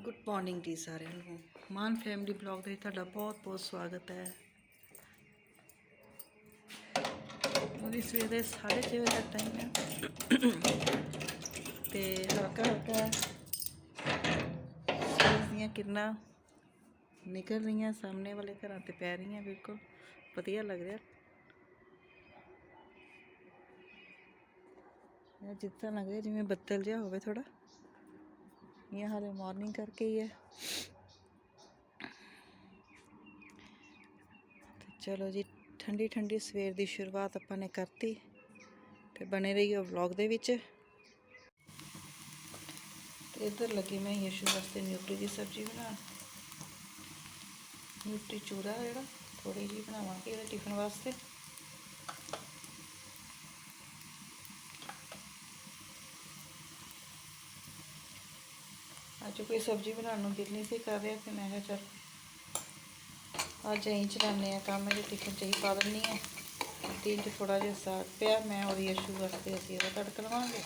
Good morning ਜੀ ਸਾਰਿਆਂ ਨੂੰ। ਮਾਨ ਫੈਮਿਲੀ ਬਲੌਗ ਦੇ ਵਿੱਚ ਤੁਹਾਡਾ ਬਹੁਤ ਬਹੁਤ ਸਵਾਗਤ ਹੈ। ਉਹਦੀ ਸਵੇਰੇ 6:30 ਵਜੇ ਦਾ ਟਾਈਮ ਹੈ। ਤੇ ਹਲਕਾ ਹਲਕਾ ਦੀਆਂ ਕਿਰਨਾਂ ਨਿਕਲ ਰਹੀਆਂ ਸਾਹਮਣੇ ਵਾਲੇ ਘਰਾਂ ਤੇ ਪੈ ਰਹੀਆਂ ਬਿਲਕੁਲ। ਵਧੀਆ ਲੱਗ ਰਿਹਾ। ਇਹ ਜਿੱਦਾਂ ਲੱਗ ਰਿਹਾ ਜਿਵੇਂ ਬੱਦਲ ਜਿਹਾ ਹੋਵੇ ਥੋੜਾ ਇਹ ਹਾਲੇ ਮਾਰਨਿੰਗ ਕਰਕੇ ਹੀ ਹੈ ਤੇ ਚਲੋ ਜੀ, ਠੰਡੀ ਠੰਡੀ ਸਵੇਰ ਦੀ ਸ਼ੁਰੂਆਤ ਆਪਾਂ ਨੇ ਕਰਤੀ ਤੇ ਬਣੇ ਰਹੀਓ ਵਲੌਗ ਦੇ ਵਿੱਚ। ਤੇ ਇੱਧਰ ਲੱਗੀ ਮੈਂ ਯਸ਼ੂ ਵਾਸਤੇ ਨਿਊਟਰੀ ਦੀ ਸਬਜ਼ੀ ਬਣਾਉਣ। ਨਿਊਟਰੀ ਚੂਰਾ ਜਿਹੜਾ ਥੋੜੀ ਜਿਹੀ ਬਣਾਵਾਂਗੇ ਇਹਦੇ ਟਿਫਨ ਵਾਸਤੇ। ਅੱਜ ਕੋਈ ਸਬਜ਼ੀ ਬਣਾਉਣ ਨੂੰ ਦਿਲ ਨਹੀਂ ਸੀ ਕਰ ਰਿਹਾ ਤੇ ਮੈਂ ਕਿਹਾ ਚੱਲ ਅੱਜ ਅਸੀਂ ਚਲਾਉਂਦੇ ਆ ਕੰਮ ਇਹਦੇ ਟਿਫਨ ਚ ਹੀ ਪਾ ਦਿੰਦੀ ਆ ਦਿਨ ਚ ਥੋੜਾ ਜਿਹਾ ਸਾਗ ਪਿਆ, ਮੈਂ ਉਹਦੀ ਯਸ਼ੂ ਵਾਸਤੇ ਅਸੀਂ ਇਹਦਾ ਤੜਕ ਲਵਾਂਗੇ।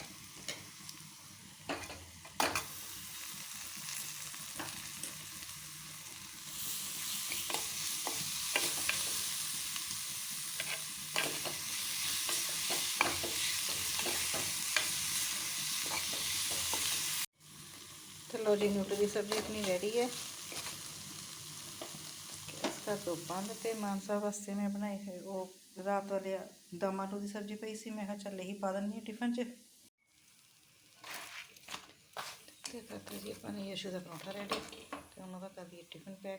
ਤੇ ਲੋ ਜੀ ਨਿਊਟਰੀ ਦੀ ਸਬਜ਼ੀ ਆਪਣੀ ਰੈਡੀ ਹੈ। ਇਸਕਾ ਤੋਂ ਬੰਦ ਤੇ ਮਾਨਸਾ ਵਾਸਤੇ ਮੈਂ ਬਣਾਈ ਹੈ ਉਹ ਰਾਤ ਵਾਲੇ ਦਮ ਆਲੂ ਦੀ ਸਬਜ਼ੀ ਪਈ ਸੀ। ਮੈਂ ਕਿਹਾ ਚੱਲ ਇਹੀ ਪਾ ਦਿੰਦੀ ਹਾਂ ਟਿਫਨ 'ਚ। ਤੇ ਕਰਤਾ ਜੀ ਆਪਾਂ ਨੇ ਯਸ਼ੂ ਦਾ ਪਰੌਂਠਾ ਰੈਡੀ ਤੇ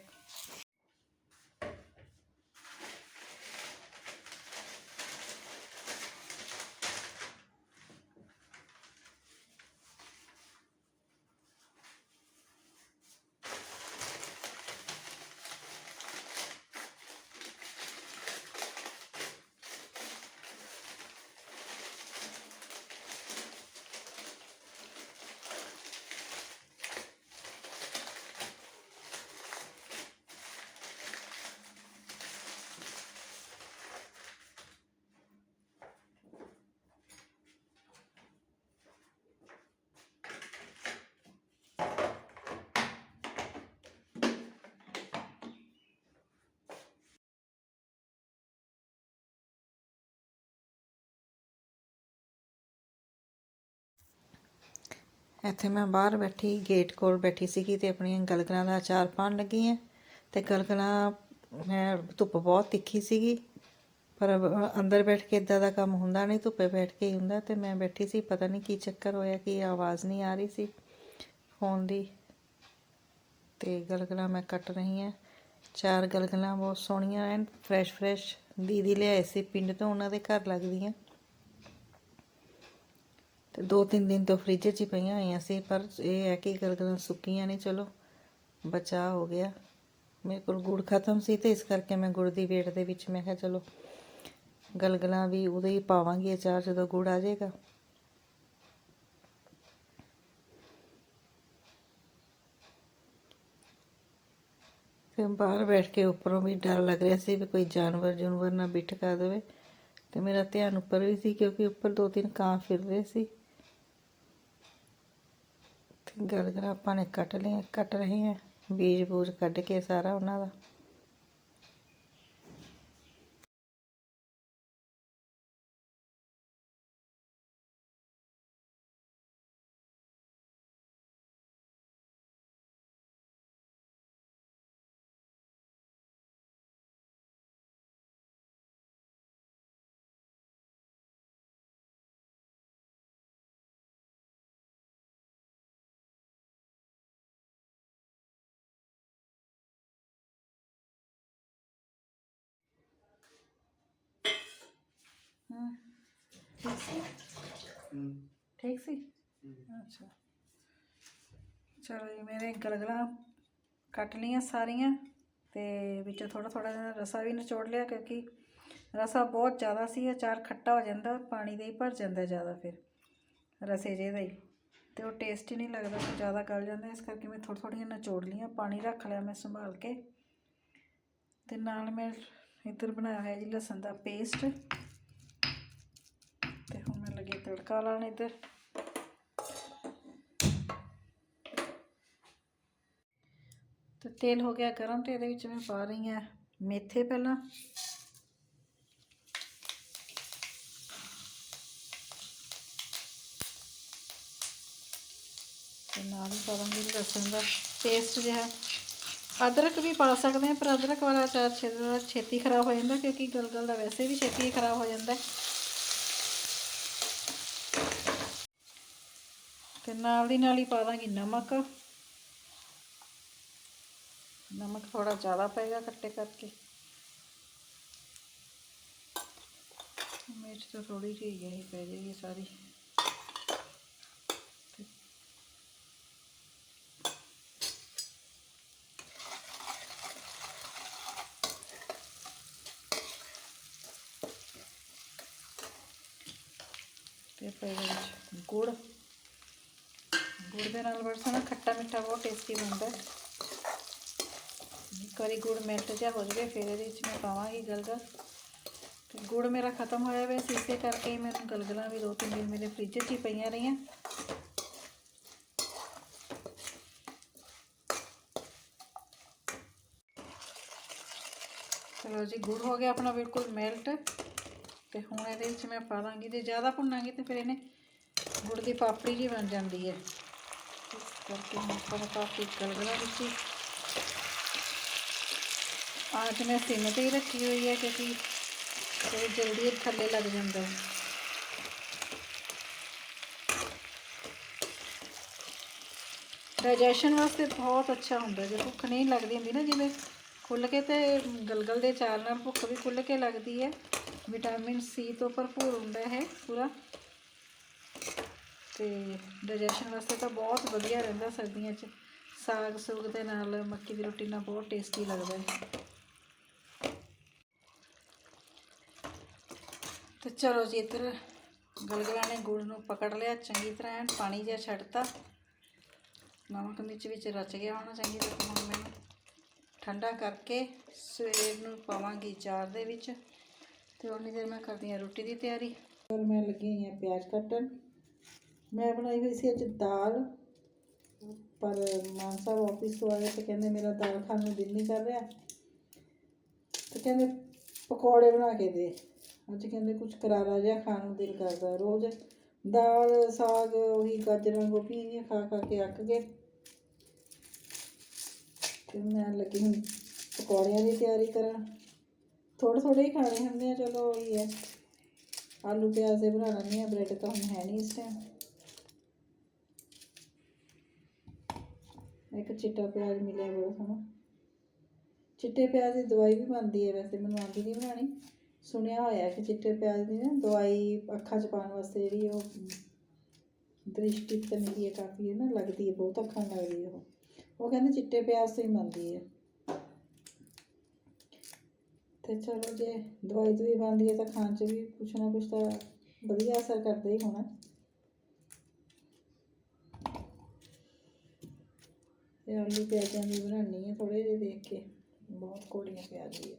ਇੱਥੇ ਮੈਂ ਬਾਹਰ ਬੈਠੀ ਗੇਟ ਕੋਲ ਬੈਠੀ ਸੀਗੀ ਤੇ ਆਪਣੀਆਂ ਗਲਗਲਾਂ ਦਾ ਅਚਾਰ ਪਾਣ ਲੱਗੀ ਹਾਂ ਤੇ ਗਲਗਲਾਂ, ਮੈਂ ਧੁੱਪ ਬਹੁਤ ਤਿੱਖੀ ਸੀਗੀ, ਪਰ ਅੰਦਰ ਬੈਠ ਕੇ ਇਦਾਂ ਦਾ ਕੰਮ ਹੁੰਦਾ ਨਹੀਂ, ਧੁੱਪੇ ਬੈਠ ਕੇ ਹੀ ਹੁੰਦਾ। ਤੇ ਮੈਂ ਬੈਠੀ ਸੀ, ਪਤਾ ਨਹੀਂ ਕੀ ਚੱਕਰ ਹੋਇਆ, ਕਿ ਆਵਾਜ਼ ਨਹੀਂ ਆ ਰਹੀ ਸੀ ਫੋਨ ਦੀ। ਤੇ ਗਲਗਲਾਂ ਮੈਂ ਕੱਟ ਰਹੀ ਹਾਂ ਚਾਰ ਗਲਗਲਾਂ ਬਹੁਤ ਸੋਹਣੀਆਂ ਐਨ ਫਰੈਸ਼ ਫਰੈਸ਼ ਦੀਦੀ ਲਿਆਏ ਸੀ, ਪਿੰਡ ਤੋਂ ਉਹਨਾਂ ਦੇ ਘਰ ਲੱਗਦੀਆਂ। ਤੇ ਦੋ ਤਿੰਨ ਦਿਨ ਤੋਂ ਫ੍ਰਿਜ 'ਚ ਹੀ ਪਈਆਂ ਹੋਈਆਂ ਸੀ, ਪਰ ਇਹ ਹੈ ਕਿ ਗਲਗਲਾਂ ਸੁੱਕੀਆਂ ਨਹੀਂ ਚਲੋ, ਬਚਾ ਹੋ ਗਿਆ। ਮੇਰੇ ਕੋਲ ਗੁੜ ਖਤਮ ਸੀ ਤੇ ਇਸ ਕਰਕੇ ਮੈਂ ਗੁੜ ਦੀ ਵੇਟ ਦੇ ਵਿੱਚ ਮੈਂ ਕਿਹਾ, ਚਲੋ, ਗਲਗਲਾਂ ਵੀ ਉਹਦੇ ਹੀ ਪਾਵਾਂਗੀ ਅਚਾਰ ਜਦੋਂ ਗੁੜ ਆ ਜਾਏਗਾ। ਫਿਰ ਬਾਹਰ ਬੈਠ ਕੇ ਉੱਪਰੋਂ ਵੀ ਡਰ ਲੱਗ ਰਿਹਾ ਸੀ ਵੀ ਕੋਈ ਜਾਨਵਰ ਜੁਨਵਰ ਨਾ ਬਿੱਠ ਕਰ ਦੇਵੇ। ਤੇ ਮੇਰਾ ਧਿਆਨ ਉੱਪਰ ਵੀ ਸੀ ਕਿਉਂਕਿ ਉੱਪਰ ਦੋ ਤਿੰਨ ਕਾਂ ਫਿਰ ਰਹੇ ਸੀ। ਗਲਗਲਾਂ ਆਪਾਂ ਨੇ ਕੱਟ ਲਏ ਕੱਟ ਰਹੇ ਹਾਂ ਬੀਜ ਬੂਜ ਕੱਢ ਕੇ ਸਾਰਾ ਉਹਨਾਂ ਦਾ। ਹਾਂ। ਠੀਕ ਸੀ? ਅੱਛਾ। ਚਲੋ ਜੀ ਮੇਰੇ ਗਲਗਲਾਂ ਕੱਟ ਲਈਆਂ ਸਾਰੀਆਂ ਤੇ ਵਿੱਚੋਂ ਥੋੜਾ ਥੋੜਾ ਜਿਹਾ ਰਸਾ ਵੀ ਨਿਚੋੜ ਲਿਆ ਕਿਉਂਕਿ ਰਸਾ ਬਹੁਤ ਜ਼ਿਆਦਾ ਸੀ ਅਚਾਰ ਖੱਟਾ ਹੋ ਜਾਂਦਾ ਪਾਣੀ ਦੇ ਹੀ ਭਰ ਜਾਂਦਾ ਜ਼ਿਆਦਾ ਫਿਰ ਰਸੇ ਜਿਹੇ ਦਾ ਹੀ। ਤੇ ਉਹ ਟੇਸਟ ਹੀ ਨਹੀਂ ਲੱਗਦਾ ਫਿਰ ਜ਼ਿਆਦਾ ਗਲ ਜਾਂਦਾ ਇਸ ਕਰਕੇ ਮੈਂ ਥੋੜ੍ਹ ਥੋੜ੍ਹੀਆਂ ਨਿਚੋੜ ਲਈਆਂ ਪਾਣੀ ਰੱਖ ਲਿਆ ਮੈਂ ਸੰਭਾਲ ਕੇ। ਤੇ ਨਾਲ ਮੈਂ ਇੱਧਰ ਬਣਾਇਆ ਹੋਇਆ ਜੀ ਲਸਣ ਦਾ ਪੇਸਟ ਤੇ ਤੜਕਾ ਲਾਉਣ ਇੱਧਰ। ਤੇ ਤੇਲ ਹੋ ਗਿਆ ਗਰਮ ਤੇ ਇਹਦੇ ਵਿੱਚ ਮੈਂ ਪਾ ਰਹੀ ਹਾਂ ਮੇਥੇ ਪਹਿਲਾਂ। ਤੇ ਨਾਲ ਹੀ ਪਾ ਲਸਣ ਦਾ ਪੇਸਟ ਜਿਹਾ। ਅਦਰਕ ਵੀ ਪਾ ਸਕਦੇ ਹਾਂ, ਪਰ ਅਦਰਕ ਵਾਲਾ ਅਚਾਰ ਛੇ- ਛੇਤੀ ਖਰਾਬ ਹੋ ਜਾਂਦਾ ਕਿਉਂਕਿ ਗਲਗਲ ਦਾ ਵੈਸੇ ਵੀ ਛੇਤੀ ਖਰਾਬ ਹੋ ਜਾਂਦਾ ਹੈ। ਤੇ ਨਾਲ ਦੀ ਨਾਲ ਹੀ ਪਾ ਦਾਂਗੀ ਨਮਕ। ਨਮਕ ਥੋੜਾ ਜ਼ਿਆਦਾ ਪਏਗਾ ਕੱਟੇ ਕਰਕੇ। ਮਿਰਚ ਤਾਂ ਥੋੜੀ ਜਿਹੀ ਹੀ ਪੈ ਜਾਏਗੀ ਸਾਰੀ। ਤੇ ਪਏਗਾ ਵਿੱਚ ਗੁੜ। ਗੁੜ ਦੇ ਨਾਲ ਬੜਾ ਸੋਹਣਾ ਖੱਟਾ ਮਿੱਠਾ ਬਹੁਤ ਟੇਸਟੀ ਬਣਦਾ ਇੱਕ ਵਾਰੀ ਗੁੜ ਮੈਲਟ ਜਿਹਾ ਹੋ ਜਾਵੇ, ਫਿਰ ਇਹਦੇ ਵਿੱਚ ਮੈਂ ਪਾਵਾਂਗੀ ਗਲਗਲ। ਤੇ ਗੁੜ ਮੇਰਾ ਖਤਮ ਹੋਇਆ ਵੇ ਇਸੇ ਕਰਕੇ ਮੈਨੂੰ ਗਲਗਲਾਂ ਵੀ ਦੋ ਤਿੰਨ ਦਿਨ ਮੇਰੇ ਫ੍ਰਿਜ 'ਚ ਹੀ ਪਈਆਂ ਰਹੀਆਂ। ਚਲੋ ਜੀ, ਗੁੜ ਹੋ ਗਿਆ ਆਪਣਾ ਬਿਲਕੁਲ ਮੈਲਟ ਤੇ ਹੁਣ ਇਹਦੇ ਵਿੱਚ ਮੈਂ ਪਾ ਦਾਂਗੀ, ਜੇ ਜ਼ਿਆਦਾ ਭੁੰਨਾਂਗੀ ਤੇ ਫਿਰ ਇਹਨੇ ਗੁੜ ਦੀ ਪਾਪੜੀ ਜੀ ਬਣ ਜਾਂਦੀ ਹੈ। ਇਸ ਕਰਕੇ ਮੈਂ ਆਪਾਂ ਪਾਪੜੀ ਗਲਗਲਾ ਵਿੱਚ ਹੀ ਅੱਜ ਮੈਂ ਸਿਮ ਤੇ ਹੀ ਰੱਖੀ ਹੋਈ ਹੈ ਕਿਉਂਕਿ ਇਹ ਜਲਦੀ ਇਹ ਥੱਲੇ ਲੱਗ ਜਾਂਦਾ। ਹੈ ਡਾਈਜੈਸ਼ਨ ਵਾਸਤੇ ਬਹੁਤ ਅੱਛਾ ਹੁੰਦਾ ਜੇ ਭੁੱਖ ਨਹੀਂ ਲੱਗਦੀ ਹੁੰਦੀ ਨਾ, ਜਿਵੇਂ ਖੁੱਲ ਕੇ ਤੇ ਗਲਗਲ ਦੇ ਚਾਰ ਨਾਲ ਭੁੱਖ ਵੀ ਖੁੱਲ ਕੇ ਲੱਗਦੀ ਹੈ। ਵਿਟਾਮਿਨ ਸੀ ਤੋਂ ਭਰਪੂਰ ਹੁੰਦਾ ਹੈ ਪੂਰਾ। ਤੇ ਡਾਈਜੈਸ਼ਨ ਵਾਸਤੇ ਤਾਂ ਬਹੁਤ ਵਧੀਆ ਰਹਿੰਦਾ ਸਰਦੀਆਂ 'ਚ। ਸਾਗ ਸੁਗ ਦੇ ਨਾਲ ਮੱਕੀ ਦੀ ਰੋਟੀ ਨਾਲ ਬਹੁਤ ਟੇਸਟੀ ਲੱਗਦਾ ਹੈ। ਤੇ ਚਲੋ ਜੀ ਇੱਧਰ ਗਲਗਲਾਂ ਨੇ ਗੁੜ ਨੂੰ ਪਕੜ ਲਿਆ, ਚੰਗੀ ਤਰ੍ਹਾਂ ਐਨ ਪਾਣੀ ਜਿਹਾ ਛੱਡਤਾ। ਨਮਕ ਮਿਰਚ ਵਿੱਚ ਰਚ ਗਿਆ ਹੋਣਾ ਚੰਗੀ ਤਰ੍ਹਾਂ ਹੁਣ ਮੈਨੂੰ ਠੰਡਾ ਕਰਕੇ ਸਵੇਰ ਨੂੰ ਪਾਵਾਂਗੀ ਚਾਰ ਦੇ ਵਿੱਚ। ਤੇ ਉਨੀ ਦੇਰ ਮੈਂ ਕਰਦੀ ਹਾਂ ਰੋਟੀ ਦੀ ਤਿਆਰੀ। ਫਿਰ ਮੈਂ ਲੱਗੀ ਹੋਈ ਹਾਂ ਪਿਆਜ਼ ਕੱਟਣ। ਮੈਂ ਬਣਾਈ ਹੋਈ ਸੀ ਅੱਜ ਦਾਲ, ਪਰ ਮਾਨ ਸਾਹਿਬ ਆਫਿਸ ਤੋਂ ਆਏ ਤੇ ਕਹਿੰਦੇ ਮੇਰਾ ਦਾਲ ਖਾਣ ਨੂੰ ਦਿਲ ਨਹੀਂ ਕਰ ਰਿਹਾ। ਤੇ ਕਹਿੰਦੇ ਪਕੌੜੇ ਬਣਾ ਕੇ ਦੇ। ਅੱਜ ਕਹਿੰਦੇ ਕੁਝ ਕਰਾਰਾ ਜਿਹਾ ਖਾਣ ਨੂੰ ਦਿਲ ਕਰਦਾ। ਰੋਜ਼ ਦਾਲ, ਸਾਗ, ਉਹੀ ਗਾਜਰਾਂ ਗੋਭੀਆਂ ਜਿਹੀਆਂ ਖਾ ਖਾ ਕੇ ਅੱਕ ਗਏ। ਤੇ ਮੈਂ ਲੱਗੀ ਹੁਣ ਪਕੌੜਿਆਂ ਦੀ ਤਿਆਰੀ ਕਰਾਂ ਥੋੜ੍ਹੇ ਥੋੜ੍ਹੇ ਹੀ ਖਾਣੇ ਹੁੰਦੇ ਆ, ਚਲੋ ਉਹੀ ਹੈ। ਆਲੂ ਪਿਆਜ਼ ਦੇ ਬਣਾ ਲੈਂਦੇ ਆ ਬ੍ਰੈਡ ਤਾਂ ਹੁਣ ਹੈ ਨਹੀਂ ਇਸ ਟਾਈਮ ਇੱਕ ਚਿੱਟਾ ਪਿਆਜ਼ ਮਿਲਿਆ ਬਹੁਤ ਸੋਹਣਾ। ਚਿੱਟੇ ਪਿਆਜ਼ ਦੀ ਦਵਾਈ ਵੀ ਬਣਦੀ ਹੈ ਵੈਸੇ, ਮੈਨੂੰ ਆਉਂਦੀ ਨਹੀਂ ਬਣਾਉਣੀ। ਸੁਣਿਆ ਹੋਇਆ ਕਿ ਚਿੱਟੇ ਪਿਆਜ਼ ਦੀ ਨਾ ਦਵਾਈ ਅੱਖਾਂ 'ਚ ਪਾਉਣ ਵਾਸਤੇ ਜਿਹੜੀ ਉਹ ਦ੍ਰਿਸ਼ਟੀ ਤੇ ਮੇਰੀ ਹੈ ਕਾਫੀ ਹੈ ਨਾ ਲੱਗਦੀ ਹੈ, ਬਹੁਤ ਅੱਖਾਂ ਲੱਗਦੀ ਹੈ ਉਹ। ਉਹ ਕਹਿੰਦੇ ਚਿੱਟੇ ਪਿਆਜ਼ ਤੋਂ ਹੀ ਬਣਦੀ ਹੈ। ਤੇ ਚਲੋ ਜੇ ਦਵਾਈ ਦਵਾਈ ਬਣਦੀ ਹੈ ਤਾਂ ਖਾਣ 'ਚ ਵੀ ਕੁਛ ਨਾ ਕੁਛ ਤਾਂ ਵਧੀਆ ਅਸਰ ਕਰਦਾ ਹੀ ਹੋਣਾ। ਤੇ ਆਲੂ ਪਿਆਜ਼ਾਂ ਦੀ ਬਣਾਉਣੀ ਹੈ ਥੋੜੇ ਜਿਹੇ ਦੇਖ ਕੇ, ਬਹੁਤ ਕੋੜੀਆਂ ਪਿਆਜ਼ ਦੀ।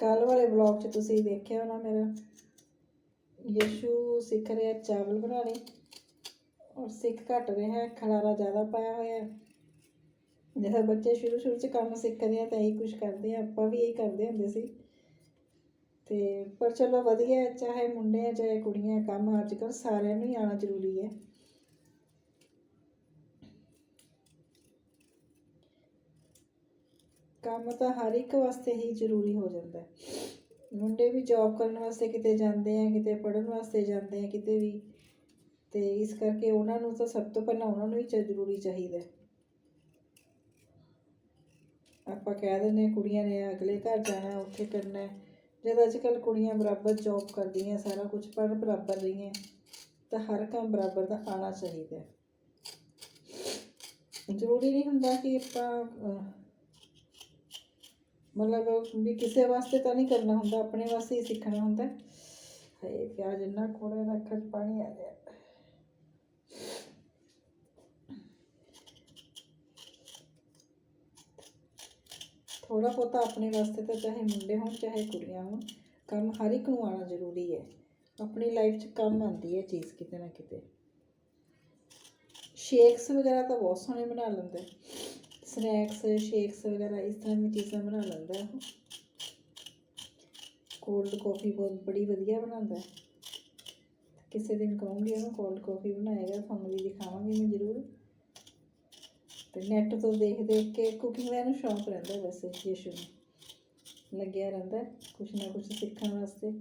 ਕੱਲ ਵਾਲੇ ਵਲੌਗ 'ਚ ਤੁਸੀਂ ਦੇਖਿਆ ਹੋਣਾ ਮੇਰਾ ਯਸ਼ੂ ਸਿੱਖ ਰਿਹਾ ਚਾਵਲ ਬਣਾਉਣੇ ਔਰ ਸਿੱਖ ਘੱਟ ਰਿਹਾ ਹੈ ਖਲਾਰਾ ਜ਼ਿਆਦਾ ਪਾਇਆ ਹੋਇਆ। ਜਦੋਂ ਬੱਚੇ ਸ਼ੁਰੂ ਸ਼ੁਰੂ 'ਚ ਕੰਮ ਸਿੱਖਦੇ ਆ ਤਾਂ ਇਹੀ ਕੁਝ ਕਰਦੇ ਆ ਆਪਾਂ ਵੀ ਇਹੀ ਕਰਦੇ ਹੁੰਦੇ ਸੀ। ਤੇ ਪਰ ਚਲੋ ਵਧੀਆ ਹੈ, ਚਾਹੇ ਮੁੰਡੇ ਆ ਚਾਹੇ ਕੁੜੀਆਂ ਕੰਮ ਅੱਜ ਕੱਲ੍ਹ ਸਾਰਿਆਂ ਨੂੰ ਹੀ ਆਉਣਾ ਜ਼ਰੂਰੀ ਹੈ। ਕੰਮ ਤਾਂ ਹਰ ਇੱਕ ਵਾਸਤੇ ਹੀ ਜ਼ਰੂਰੀ ਹੋ ਜਾਂਦਾ ਹੈ। ਮੁੰਡੇ ਵੀ ਜੌਬ ਕਰਨ ਵਾਸਤੇ ਕਿਤੇ ਜਾਂਦੇ ਆ ਕਿਤੇ ਪੜ੍ਹਨ ਵਾਸਤੇ ਜਾਂਦੇ ਆ ਕਿਤੇ ਵੀ। ਤੇ ਇਸ ਕਰਕੇ ਉਹਨਾਂ ਨੂੰ ਤਾਂ ਸਭ ਤੋਂ ਪਹਿਲਾਂ ਉਹਨਾਂ ਨੂੰ ਹੀ ਚ- ਜ਼ਰੂਰੀ ਚਾਹੀਦਾ ਹੈ। ਆਪਾਂ ਕਹਿ ਦਿੰਦੇ ਹਾਂ ਕੁੜੀਆਂ ਨੇ ਅਗਲੇ ਘਰ ਜਾਣਾ, ਉੱਥੇ ਕਰਨਾ ਹੈ। ਜਦ ਅੱਜ ਕੱਲ੍ਹ ਕੁੜੀਆਂ ਬਰਾਬਰ ਜੌਬ ਕਰਦੀਆਂ, ਸਾਰਾ ਕੁਝ ਪੜ੍ਹ ਬਰਾਬਰ ਰਹੀਆਂ ਤਾਂ ਹਰ ਕੰਮ ਬਰਾਬਰ ਦਾ ਆਉਣਾ ਚਾਹੀਦਾ ਜ਼ਰੂਰੀ ਨਹੀਂ ਹੁੰਦਾ ਕਿ ਆਪਾਂ ਮਤਲਬ ਵੀ ਕਿਸੇ ਵਾਸਤੇ ਤਾਂ ਨਹੀਂ ਕਰਨਾ ਹੁੰਦਾ, ਆਪਣੇ ਵਾਸਤੇ ਹੀ ਸਿੱਖਣਾ ਹੁੰਦਾ ਹੈ। ਹਾਏ, ਪਿਆਜ਼ ਇੰਨਾ ਕੋੜਾ ਨਾ ਪਾਣੀ ਆ ਰਿਹਾ ਥੋੜਾ ਬਹੁਤਾ ਆਪਣੇ ਵਾਸਤੇ ਤਾਂ ਚਾਹੇ ਮੁੰਡੇ ਹੋਣ, ਚਾਹੇ ਕੁੜੀਆਂ ਹੋਣ, ਕੰਮ ਹਰ ਇੱਕ ਨੂੰ ਆਉਣਾ ਜ਼ਰੂਰੀ ਹੈ। ਆਪਣੀ ਲਾਈਫ 'ਚ ਕੰਮ ਆਉਂਦੀ ਹੈ ਚੀਜ਼ ਕਿਤੇ ਨਾ ਕਿਤੇ। ਸ਼ੇਕਸ ਵਗੈਰਾ ਤਾਂ ਬਹੁਤ ਸੋਹਣੇ ਬਣਾ ਲੈਂਦਾ ਸਨੈਕਸ ਸ਼ੇਕਸ ਵਗੈਰਾ ਇਸ ਤਰ੍ਹਾਂ ਦੀ ਚੀਜ਼ਾਂ ਬਣਾ ਲੈਂਦਾ ਉਹ। ਕੋਲਡ ਕਾਫੀ ਬਹੁਤ ਬੜੀ ਵਧੀਆ ਬਣਾਉਂਦਾ ਕਿਸੇ ਦਿਨ ਕਹੂੰਗੀ ਉਹਨੂੰ ਕੋਲਡ ਕਾਫੀ ਬਣਾਏਗਾ ਤੁਹਾਨੂੰ ਵੀ ਦਿਖਾਵਾਂਗੀ ਮੈਂ ਜ਼ਰੂਰ। ਨੈਟ ਤੋਂ ਦੇਖ ਦੇਖ ਕੇ ਕੁਕਿੰਗ ਦਾ ਇਹਨੂੰ ਸ਼ੌਂਕ ਰਹਿੰਦਾ ਵੈਸੇ, ਯਸ਼ੂ ਨੂੰ। ਲੱਗਿਆ ਰਹਿੰਦਾ ਕੁਛ ਨਾ ਕੁਛ ਸਿੱਖਣ ਵਾਸਤੇ।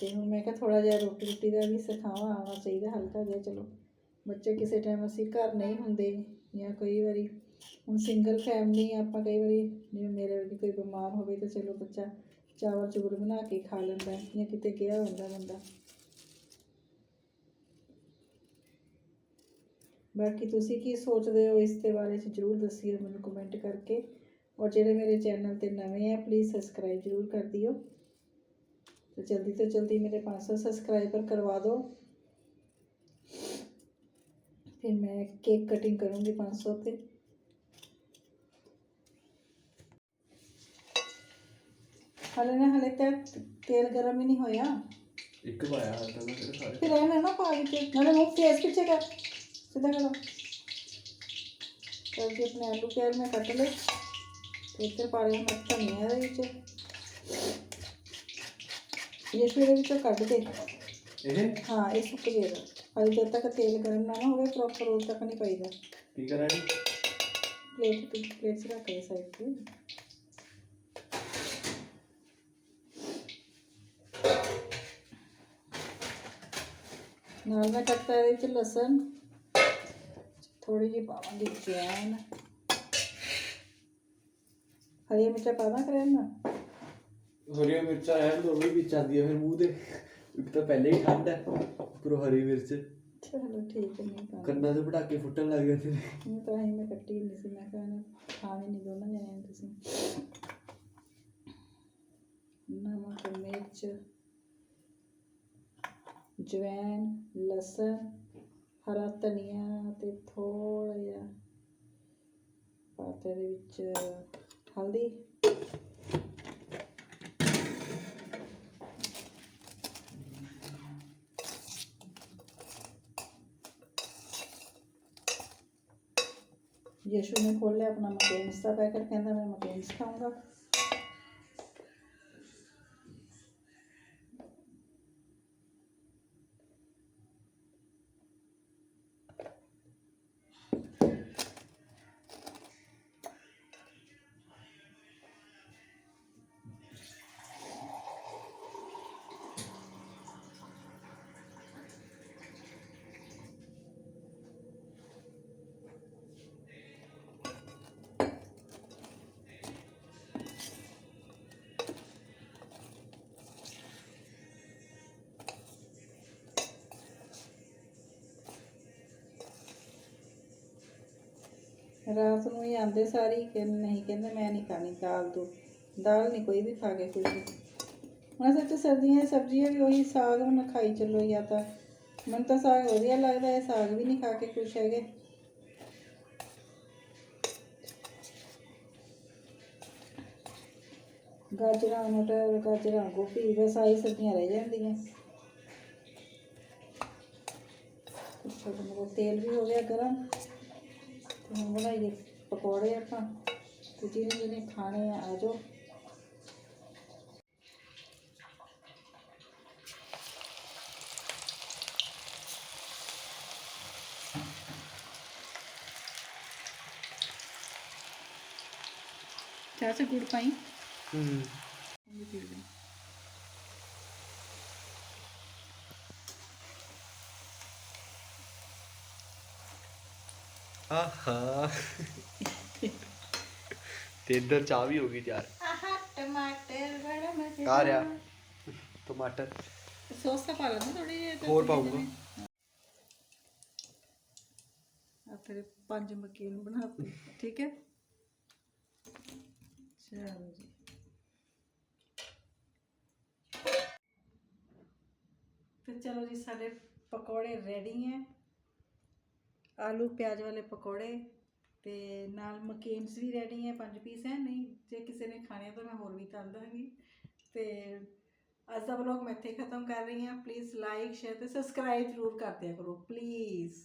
ਤੇ ਹੁਣ ਮੈਂ ਕਿਹਾ ਥੋੜਾ ਜਿਹਾ ਰੋਟੀ ਰੋਟੀ ਦਾ ਵੀ ਸਿਖਾਵਾਂ, ਆਉਣਾ ਚਾਹੀਦਾ ਹਲਕਾ ਜਿਹਾ, ਚਲੋ। ਬੱਚੇ ਕਿਸੇ ਟਾਈਮ ਅਸੀਂ ਘਰ ਨਹੀਂ ਹੁੰਦੇ ਜਾਂ ਕਈ ਵਾਰੀ, ਹੁਣ ਸਿੰਗਲ ਫੈਮਲੀ ਆਪਾਂ ਕਈ ਵਾਰੀ ਜਿਵੇਂ ਮੇਰੇ ਵਰਗੀ ਕੋਈ ਬਿਮਾਰ ਹੋਵੇ ਤਾਂ ਚਲੋ ਬੱਚਾ ਚਾਵਲ ਚੂਵਲ ਬਣਾ ਕੇ ਖਾ ਲੈਂਦਾ ਜਾਂ ਕਿਤੇ ਗਿਆ ਹੁੰਦਾ ਬੰਦਾ। ਬਾਕੀ ਤੁਸੀਂ ਕੀ ਸੋਚਦੇ ਹੋ ਇਸ ਦੇ ਬਾਰੇ ਚ ਜਰੂਰ ਦੱਸਿਓ ਮੈਨੂੰ ਕਮੈਂਟ ਕਰਕੇ। ਔਰ ਜਿਹੜੇ ਮੇਰੇ ਚੈਨਲ ਤੇ ਨਵੇਂ ਆ ਪਲੀਜ਼ ਸਬਸਕ੍ਰਾਈਬ ਜਰੂਰ ਕਰ ਦਿਓ। ਤੇ ਜਲਦੀ ਤੋਂ ਜਲਦੀ ਮੇਰੇ 500 ਸਬਸਕ੍ਰਾਈਬਰ ਕਰਵਾ ਦਿਓ। ਫਿਰ ਮੈਂ ਕੇਕ ਕਟਿੰਗ ਕਰੂੰਗੀ 500 ਤੇ। ਹਲੇ ਨਾ ਹਲੇ ਤੱਕ ਤੇਲ ਗਰਮ ਹੀ ਨਹੀਂ ਹੋਇਆ। ਇੱਕ ਪਾਇਆ ਹਾਂ ਤਾਂ ਮੈਂ ਤੇਰੇ ਸਾਰੇ ਫਿਰ ਨਾ ਨਾ ਪਾ ਵਿੱਚ ਨਾਲੇ ਮੂੰਹ ਫੇਸ ਪਿੱਛੇ ਕਰ। ਸਿੱਧਾ ਕਰੋ ਕਰਕੇ ਆਪਣੇ ਆਲੂ ਪਿਆਜ਼ ਮੈਂ ਕੱਟ ਲਏ ਤੇ ਇੱਧਰ ਪਾ ਲਿਆ ਮੈਂ ਧਨੀਆ ਦੇ ਵਿੱਚ ਇਹ ਫਿਰ ਇਹਦੇ ਵਿੱਚੋਂ ਕੱਢ ਦੇ ਇਹ ਹਾਂ ਇਹ ਸੁੱਕ ਜਾਏਗਾ ਹਜੇ ਜਦ ਤੱਕ ਤੇਲ ਗਰਮ ਨਾ ਨਾ ਹੋਵੇ ਪ੍ਰੋਪਰ ਉਦੋਂ ਤੱਕ ਨਹੀਂ ਪਾਈਦਾ ਕੀ ਕਰਾਂ ਜੀ ਪਲੇਟ ਤੇ ਪਲੇਟ 'ਚ ਰੱਖ ਦੇ ਸਾਈਡ ਤੇ ਨਾਲ ਮੈਂ ਕੱਟਤਾ ਇਹਦੇ ਵਿੱਚ ਲਸਣ ਥੋੜੀ ਜਿਹੀ ਪਾਵਾਂਗੀ ਜੈਨ ਹਰੀ ਮਿਰਚਾਂ ਪਾਵਾਂ ਕਰਾਂ ਨਾ ਹਰੀਆਂ ਮਿਰਚਾਂ ਐਨ ਦੋਵੇਂ ਵਿੱਚ ਆਉਂਦੀ ਹੈ ਫਿਰ ਮੂੰਹ ਤੇ। ਇੱਕ ਤਾਂ ਪਹਿਲੇ ਹੀ ਠੰਡ ਹੈ ਉੱਪਰੋਂ ਹਰੀ ਮਿਰਚ। ਚਲੋ ਠੀਕ ਹੈ ਨਹੀਂ ਪਾ ਕੰਨਾਂ 'ਚ ਪਟਾਕੇ ਫੁੱਟਣ ਲੱਗ ਜਾਂਦੇ ਨੇ। ਮੈਂ ਤਾਂ ਹੀ ਮੈਂ ਕੱਟੀ ਨਹੀਂ ਸੀ ਮੈਂ ਕਿਹਾ ਨਾ ਖਾਣੇ ਨਹੀਂ ਦੋਨਾਂ ਜਣਿਆਂ ਨੇ ਤੁਸੀਂ। ਨਮਕ ਮਿਰਚ ਜਵੈਨ ਲਸਣ। ਹਰਾ ਧਨੀਆ ਤੇ ਥੋੜਾ ਜਿਹਾ ਪਾਤੇ ਵਿੱਚ ਹਲਦੀ। ਯਸ਼ੂ ਨੇ ਖੋਲਿਆ ਆਪਣਾ ਮਕੇਨਸ ਦਾ ਪੈਕਟ ਕਹਿੰਦਾ ਮੈਂ ਮਕੇਨਸ ਖਾਊਂਗਾ ਰਾਤ ਨੂੰ ਹੀ ਆਂਦੇ ਸਾਰੀ ਕਿ ਨਹੀਂ ਕਹਿੰਦੇ ਮੈਂ ਨਹੀਂ ਖਾਣੀ ਦਾਲ ਦੋ ਦਾਲ ਨਹੀਂ ਕੋਈ ਵੀ ਖਾ ਕੇ ਕੋਈ ਵੀ ਹੁਣ ਸੱਚ ਸਰਦੀਆਂ ਸਬਜ਼ੀਆਂ ਵੀ ਉਹੀ ਸਾਗ ਹੁਣ ਖਾਈ ਚੱਲੋ ਜਾਂ ਤਾਂ, ਮੈਨੂੰ ਤਾਂ ਸਾਗ ਵਧੀਆ ਲੱਗਦਾ ਹੈ ਸਾਗ ਵੀ ਨਹੀਂ ਖਾ ਕੇ ਖੁਸ਼ ਹੈਗੇ। ਗਾਜਰਾਂ, ਮਟਰ, ਗਾਜਰਾਂ, ਗੋਭੀ, ਬਸ ਆਹੀ ਸਬਜ਼ੀਆਂ ਰਹਿ ਜਾਂਦੀਆਂ। ਤੇ ਛੋਟਾ ਤੇਲ ਵੀ ਹੋ ਗਿਆ ਗਰਮ। ਹੁਣ ਬਣਾਈਏ ਪਕੌੜੇ ਆਪਾਂ। ਤੇ ਜਿਹਨੇ ਜਿਹਨੇ ਖਾਣੇ ਆ ਆ ਜਾਓ। ਚਾਹ ਚ ਗੁੜ ਪਾਈ? ਹੂੰ। ਆਹਾ ਤੇ ਇੱਧਰ ਚਾਹ ਵੀ ਹੋ ਗਈ ਤਿਆਰ ਆਹਾ ਟਮਾਟਰ ਬੜਾ ਮਜ਼ੇ ਆ ਰਿਹਾ ਟਮਾਟਰ ਸੌਸ ਤਾਂ ਪਾ ਲੈਂਦੇ ਥੋੜੀ ਜਿਹੀ ਹੋਰ ਪਾਊਂਗਾ ਆ ਤੇਰੇ ਪੰਜ ਮਕੀਨ ਬਣਾਤੇ ਠੀਕ ਹੈ ਚਲੋ ਜੀ ਤੇ ਚਲੋ ਜੀ ਸਾਡੇ ਪਕੌੜੇ ਰੈਡੀ ਹੈ ਆਲੂ, ਪਿਆਜ਼ ਵਾਲੇ ਪਕੌੜੇ ਤੇ ਨਾਲ ਮਕੇਨਸ ਵੀ ਰੈਡੀ ਹੈ, ਪੰਜ ਪੀਸ ਹੈ। ਨਹੀਂ, ਜੇ ਕਿਸੇ ਨੇ ਖਾਣੇ ਆ ਤਾਂ ਮੈਂ ਹੋਰ ਵੀ ਤਲ ਦਾਂਗੀ। ਤੇ ਅੱਜ ਦਾ ਵਲੌਗ ਮੈਂ ਇੱਥੇ ਖਤਮ ਕਰ ਰਹੀ ਹਾਂ। ਪਲੀਜ਼ ਲਾਈਕ ਸ਼ੇਅਰ ਤੇ ਸਬਸਕ੍ਰਾਈਬ ਜ਼ਰੂਰ ਕਰ ਦਿਆ ਕਰੋ ਪਲੀਜ਼